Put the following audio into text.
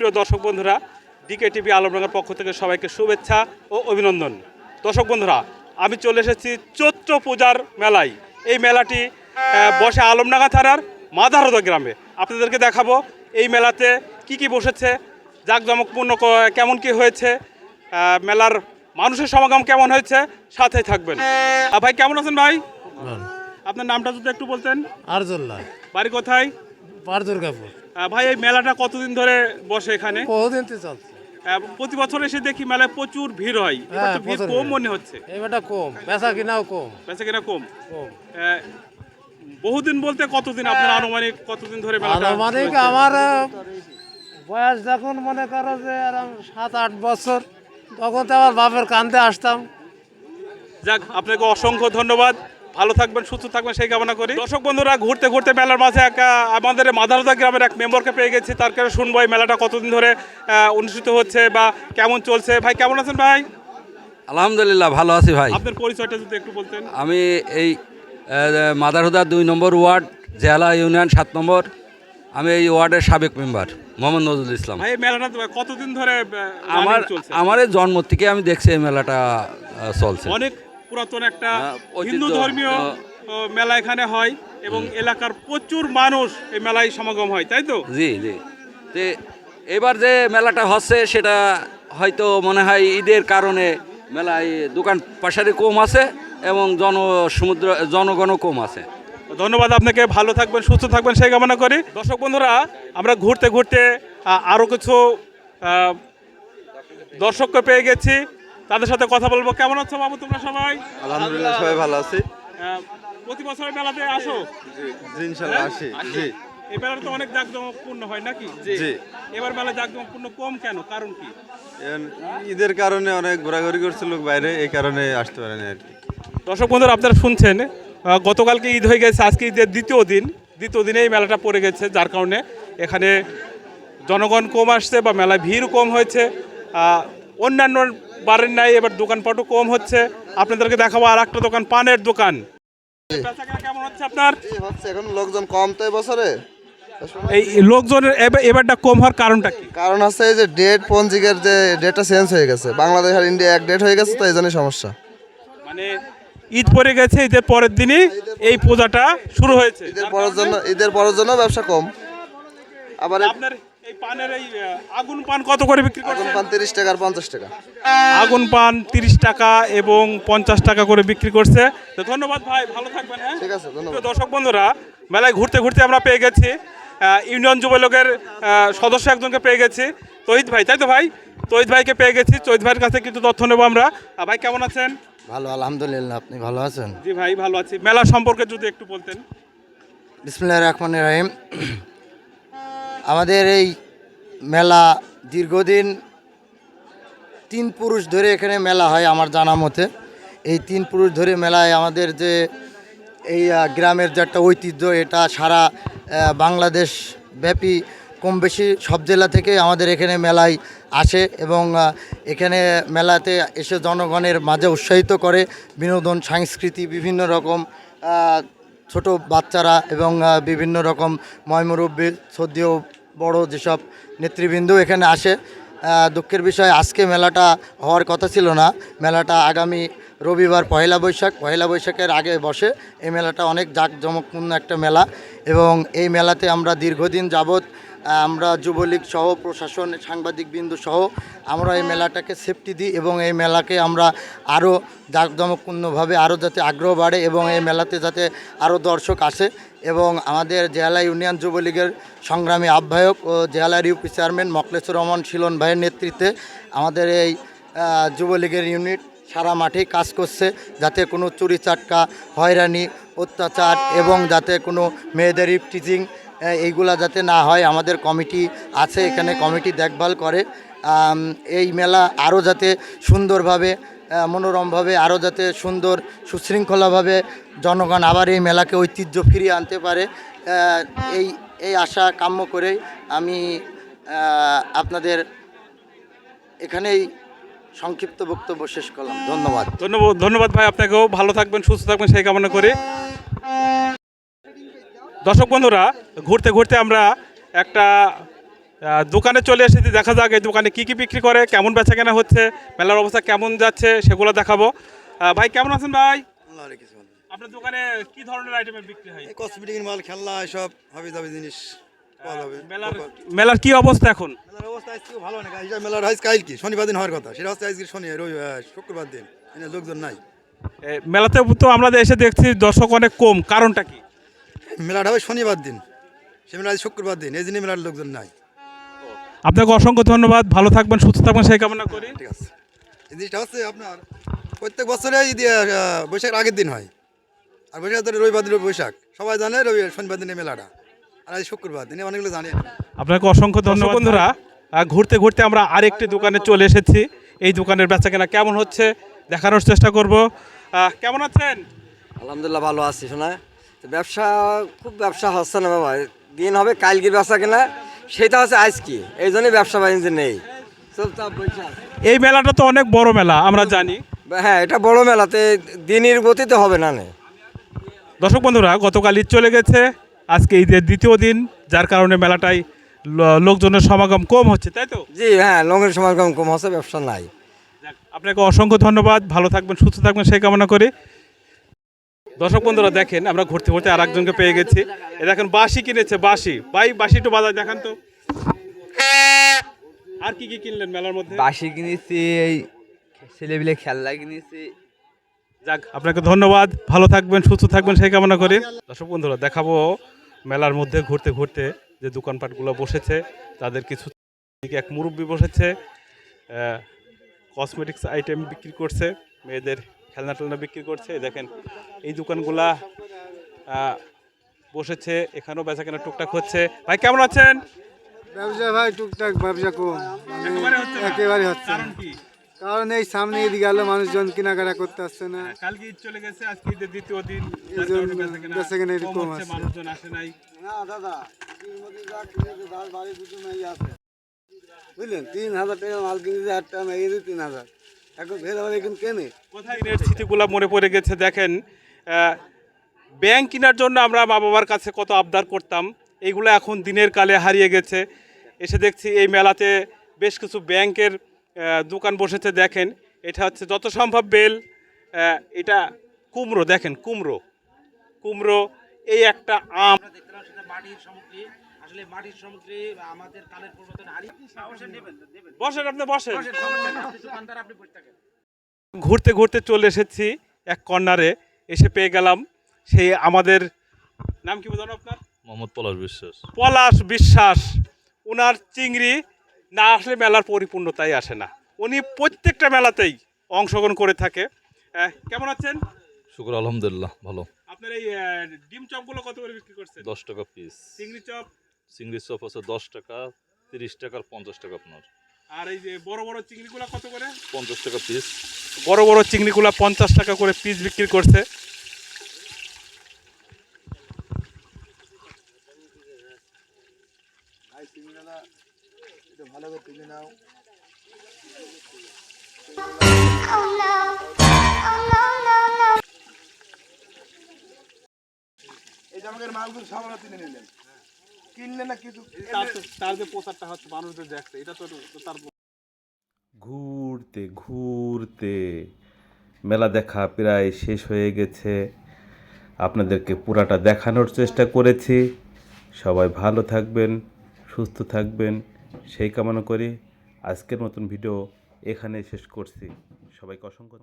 সুপ্রিয় দর্শক বন্ধুরা ডিকে টিভি আলমডাঙ্গার পক্ষ থেকে সবাইকে শুভেচ্ছা ও অভিনন্দন। দর্শক বন্ধুরা আমি চলে এসেছি চৈত্র পূজার মেলায়। এই মেলাটি বসে আলমডাঙ্গা থানার মাদারদা গ্রামে। আপনাদেরকে দেখাবো এই মেলাতে কি কি বসেছে জাঁকজমকপূর্ণ কেমন কি হয়েছে মেলার মানুষের সমাগম কেমন হয়েছে সাথে থাকবেন। ভাই কেমন আছেন ভাই? আপনার নামটা যদি একটু বলতেন। আরজুল্লাহ বাড়ি কোথায়? পার। দুর্গাপুর ভাই এই মেলাটা কতদিন ধরে বসে এখানে? বহুদিন তো চলছে। প্রতি বছর এসে দেখি মেলায় প্রচুর ভিড় হয়। হ্যাঁ, ভিড় কম মনে হচ্ছে। এবারটা কম। বেচা কিনাও কম। বেঁচে কিনা কম। বহুদিন বলতে কতদিন? আপনার আনুমানিক কতদিন ধরে আনুমানিক আমার বয়স যখন মনে করো যে সাত আট বছর তখন তো আমার বাপের কান্দে আসতাম। যাক আপনাকে অসংখ্য ধন্যবাদ। ভালো থাকবেন সুস্থ থাকবেন সেই কামনা করি। দর্শক বন্ধুরা ঘুরতে ঘুরতে মেলার মাঝে এক আমাদের মাদারদা গ্রামের এক মেম্বারকে পেয়ে গেছি। তার কাছে শুনব এই মেলাটা কতদিন ধরে অনুষ্ঠিত হচ্ছে বা কেমন চলছে। ভাই কেমন আছেন ভাই? আলহামদুলিল্লাহ ভালো আছি ভাই। আপনার পরিচয়টা যদি একটু বলতেন। আমি এই মাদারহুদা দুই নম্বর ওয়ার্ড জেলা ইউনিয়ন সাত নম্বর। আমি এই ওয়ার্ডের সাবেক মেম্বার মোহাম্মদ নজরুল ইসলাম। এই মেলাটা কতদিন ধরে আমার আমার জন্ম থেকে আমি দেখছি এই মেলাটা চলছে। অনেক পুরাতন একটা হ্যাঁ, হিন্দু ধর্মীয় মেলা এখানে হয় এবং এলাকার প্রচুর মানুষ এই মেলায় সমাগম হয় তাই তো? জি জি। তে এবার যে মেলাটা হচ্ছে সেটা হয়তো মনে হয় ঈদের কারণে মেলায় দোকান পাশারি কম আছে এবং জন সমুদ্র জনগণও কম আছে। ধন্যবাদ আপনাকে ভালো থাকবেন সুস্থ থাকবেন সেই কামনা করি। দর্শক বন্ধুরা আমরা ঘুরতে ঘুরতে আরও কিছু দর্শককে পেয়ে গেছি। তাদের সাথে কথা বলব। কেমন আছো বাবু তোমরা সবাই? আলহামদুলিল্লাহ সবাই ভালো আছি। প্রতি বছর মেলাতে আসো? জি ইনশাল্লাহ আসি। জি। এই মেলাটা তো অনেক জাঁকজমকপূর্ণ হয় নাকি? জি। এবার মেলা জাঁকজমকপূর্ণ কম কেন? কারণ কি? ঈদের কারণে অনেক ঘোরাঘুরি করছে লোক বাইরে এই কারণে আসতে পারেনি আর কি। দর্শক বন্ধুরা আপনারা শুনছেন গতকালকে ঈদ হয়ে গেছে আজকে ঈদের দ্বিতীয় দিন। দ্বিতীয় দিনে এই মেলাটা পড়ে গেছে যার কারণে এখানে জনগণ কম আসছে বা মেলায় ভিড় কম হয়েছে। অন্যান্য বারের নাই এবার দোকানপাটও কম হচ্ছে। আপনাদেরকে দেখাবো আর একটা দোকান পানের দোকান। কেমন হচ্ছে আপনার? হচ্ছে। এখন লোকজন কম তো এই বছরে। এই লোকজনের এবার- এবারটা কম হওয়ার কারণটা কি? কারণ হচ্ছে এই যে ডেট পঞ্জিকের যে ডেটটা চেঞ্জ হয়ে গেছে। বাংলাদেশ আর ইন্ডিয়া এক ডেট হয়ে গেছে তো এই জন্যই সমস্যা। মানে ঈদ পড়ে গেছে ঈদের পরের দিনই এই পূজাটা শুরু হয়েছে। ঈদের পরের জন্য ঈদের পরের জন্য ব্যবসা কম। আবার আপনার এই পানের এই আগুন পান কত করে বিক্রি আগুন করছেন? পান তিরিশ টাকা আর পঞ্চাশ টাকা। আগুন পান তিরিশ টাকা এবং পঞ্চাশ টাকা করে বিক্রি করছে। তো ধন্যবাদ ভাই ভালো থাকবেন হ্যাঁ? ঠিক আছে ধন্যবাদ। দর্শক বন্ধুরা মেলায় ঘুরতে ঘুরতে আমরা পেয়ে গেছি। ইউনিয়ন যুবলীগের সদস্য একজনকে পেয়ে গেছি তহিদ ভাই তাই তো ভাই? তহিদ ভাইকে পেয়ে গেছি তহিদ ভাইয়ের কাছে কিন্তু তথ্য নেব আমরা। ভাই কেমন আছেন? ভালো আলহামদুলিল্লাহ আপনি ভালো আছেন? জি ভাই ভালো আছি। মেলা সম্পর্কে যদি একটু বলতেন। বিসমুল্লাহ রহমান রাহিম। আমাদের এই মেলা দীর্ঘদিন তিন পুরুষ ধরে এখানে মেলা হয় আমার জানা মতে। এই তিন পুরুষ ধরে মেলায় আমাদের যে এই গ্রামের যে একটা ঐতিহ্য, এটা সারা বাংলাদেশ ব্যাপী কম বেশি সব জেলা থেকে আমাদের এখানে মেলায় আসে এবং এখানে মেলাতে এসে জনগণের মাঝে উৎসাহিত করে বিনোদন, সংস্কৃতি, বিভিন্ন রকম ছোট বাচ্চারা এবং বিভিন্ন রকম ময়মুরব্বী সদ্যীয় বড় যেসব নেতৃবৃন্দ এখানে আসে দুঃখের বিষয়, আজকে মেলাটা হওয়ার কথা ছিল না। মেলাটা আগামী রবিবার পয়লা বৈশাখ পয়লা বৈশাখের আগে বসে। এই মেলাটা অনেক জাঁকজমকপূর্ণ একটা মেলা এবং এই মেলাতে আমরা দীর্ঘদিন যাবৎ আমরা যুবলীগ সহ, প্রশাসন, সাংবাদিক বিন্দু সহ, আমরা এই মেলাটাকে সেফটি দিই এবং এই মেলাকে আমরা আরও জাঁকজমকপূর্ণভাবে, আরও যাতে আগ্রহ বাড়ে এবং এই মেলাতে যাতে আরও দর্শক আসে। এবং আমাদের জেলা ইউনিয়ন যুবলীগের সংগ্রামী আহ্বায়ক ও জেলার ইউপি চেয়ারম্যান মকলেসুর রহমান শিলন ভাইয়ের নেতৃত্বে আমাদের এই যুবলীগের ইউনিট সারা মাঠেই কাজ করছে যাতে কোনো চুরি চাটকা, হয়রানি, অত্যাচার এবং যাতে কোনো মেয়েদের টিচিং এইগুলা যাতে না হয়, আমাদের কমিটি আছে, এখানে কমিটি দেখভাল করে। এই মেলা আরও যাতে সুন্দরভাবে মনোরমভাবে আরও যাতে সুন্দর, সুশৃঙ্খলাভাবে জনগণ আবার এই মেলাকে ঐতিহ্য ফিরিয়ে আনতে পারে এই এই আশা কাম্য করেই আমি আপনাদের এখানেই সংক্ষিপ্ত বক্তব্য শেষ করলাম। ধন্যবাদ। ধন্যবাদ ধন্যবাদ ভাই আপনাকেও। ভালো থাকবেন, সুস্থ থাকবেন, সেই কামনা করে। দর্শক বন্ধুরা, ঘুরতে ঘুরতে আমরা একটা দোকানে চলে এসেছি দেখা যাক এই দোকানে কী কী বিক্রি করে কেমন বেচা কেনা হচ্ছে মেলার অবস্থা কেমন যাচ্ছে সেগুলো দেখাবো। ভাই কেমন আছেন ভাই? আপনার দোকানে কি ধরনের আইটেমের বিক্রি হয়? কসমেটিক মাল খেলনা এসব হাবি দাবি জিনিস মেলার মেলার কি অবস্থা এখন? মেলার অবস্থা আজকে ভালো না মেলার আজ কাল কি শনিবার দিন হওয়ার কথা। সেটা হচ্ছে আজকে শনি রবি শুক্রবার দিন। এনে লোকজন নাই। মেলাতে তো আমরা এসে দেখছি দর্শক অনেক কম। কারণটা কি? মেলাটা হবে শনিবার দিন। সে মেলা আজ শুক্রবার দিন এই জন্য মেলার লোকজন নাই। আপনাকে অসংখ্য ধন্যবাদ। ভালো থাকবেন সুস্থ থাকবেন সেই কামনা করি। ঠিক আছে। এই জিনিসটা হচ্ছে আপনার প্রত্যেক বছরে ঈদ বৈশাখের আগের দিন হয়। আর বৈশাখ ধরে রবিবার দিন বৈশাখ। সবাই জানে রবি শনিবার দিনে মেলাটা। আর আজ শুক্রবার দিনে অনেকগুলো জানে। আপনাকে অসংখ্য ধন্যবাদ। বন্ধুরা ঘুরতে ঘুরতে আমরা আরেকটি দোকানে চলে এসেছি। এই দোকানের বেচা কেনা কেমন হচ্ছে দেখানোর চেষ্টা করব। কেমন আছেন? আলহামদুলিল্লাহ ভালো আছি শোনা। তো ব্যবসা খুব ব্যবসা হচ্ছে না বাবা। দিন হবে কালকে ব্যবসা কেনা সেটা হচ্ছে আজ কি? এই জন্যই ব্যবসা বাণিজ্য নেই। চুপচাপ এই মেলাটা তো অনেক বড় মেলা আমরা জানি। হ্যাঁ এটা বড় মেলাতে দিনের গতিতে হবে না নে। দর্শক বন্ধুরা গতকাল ঈদ চলে গেছে আজকে ঈদের দ্বিতীয় দিন যার কারণে মেলাটাই লোকজনের সমাগম কম হচ্ছে তাই তো? জি হ্যাঁ লঙের সমাগম কম হচ্ছে ব্যবসা নাই। আপনাকে অসংখ্য ধন্যবাদ ভালো থাকবেন সুস্থ থাকবেন সেই কামনা করি। দর্শক বন্ধুরা দেখেন আমরা ঘুরতে ঘুরতে আর একজনকে পেয়ে গেছি। এ দেখেন বাঁশি কিনেছে বাঁশি। ভাই বাঁশি একটু বাজার দেখান তো। আর কি কি কিনলেন মেলার মধ্যে? বাঁশি কিনেছি এই ছেলেপিলে খেলনা কিনেছি। যাক আপনাকে ধন্যবাদ। ভালো থাকবেন সুস্থ থাকবেন সেই কামনা করি। দর্শক বন্ধুরা দেখাবো মেলার মধ্যে ঘুরতে ঘুরতে যে দোকানপাটগুলো বসেছে তাদের কিছু দিকে এক মুরব্বী বসেছে কসমেটিক্স আইটেম বিক্রি করছে মেয়েদের খেলনা টেলনা বিক্রি করছে। দেখেন এই দোকানগুলা বসেছে এখানেও বেচা কেনা টুকটাক হচ্ছে। ভাই কেমন আছেন? ব্যবসা ভাই টুকটাক ব্যবসা কম একেবারে হচ্ছে কারণ এই সামনে ঈদ গেল মানুষজন কেনাকাটা করতে আসছে না। কালকে ঈদ চলে গেছে আজকে ঈদের দ্বিতীয় দিন। আছে। মানুষজন আসে নাই। না দাদা বুঝলেন? তিন হাজার টাকা মাল কিনেছে আর টাকা মেয়ে তিন হাজার। এখন ভেদ এখন কেনে? কোথায় স্মৃতিগুলো মনে পড়ে গেছে? দেখেন ব্যাংক কেনার জন্য আমরা মা বাবার কাছে কত আবদার করতাম। এইগুলো এখন দিনের কালে হারিয়ে গেছে। এসে দেখছি এই মেলাতে বেশ কিছু ব্যাংকের দোকান বসেছে। দেখেন এটা হচ্ছে যত সম্ভব বেল এটা কুমড়ো। দেখেন কুমড়ো। কুমড়ো এই একটা আম। বসেন আপনি বসেন। ঘুরতে ঘুরতে চলে এসেছি এক কর্নারে এসে পেয়ে গেলাম। সেই আমাদের নাম কি বোঝানো আপনার? মোহাম্মদ পলাশ বিশ্বাস। পলাশ বিশ্বাস। ওনার চিংড়ি না আসলে মেলার পরিপূর্ণতাই আসে না। উনি প্রত্যেকটা মেলাতেই অংশগ্রহণ করে থাকে। কেমন আছেন? শুক্র আলহামদুলিল্লাহ ভালো। আপনার এই ডিম চপগুলো কত করে বিক্রি করছেন? দশ টাকা পিস চিংড়ি চপ চিংড়ি চপ আছে দশ টাকা তিরিশ টাকা আর পঞ্চাশ টাকা আপনার। আর এই যে বড় বড় চিংড়িগুলো কত করে? পঞ্চাশ টাকা পিস বড় বড় চিংড়িগুলো পঞ্চাশ টাকা করে পিস বিক্রি করছে। এই জামাকের মালগুলো সব নিলেন কিনলেন না কিছু তার যে প্রচারটা হচ্ছে মানুষদের দেখছে এটা তো তো তার ঘুরতে ঘুরতে। মেলা দেখা প্রায় শেষ হয়ে গেছে। আপনাদেরকে পুরাটা দেখানোর চেষ্টা করেছি। সবাই ভালো থাকবেন সুস্থ থাকবেন। সেই কামনা করি আজকের মতন ভিডিও এখানে শেষ করছি। সবাইকে অসংখ্য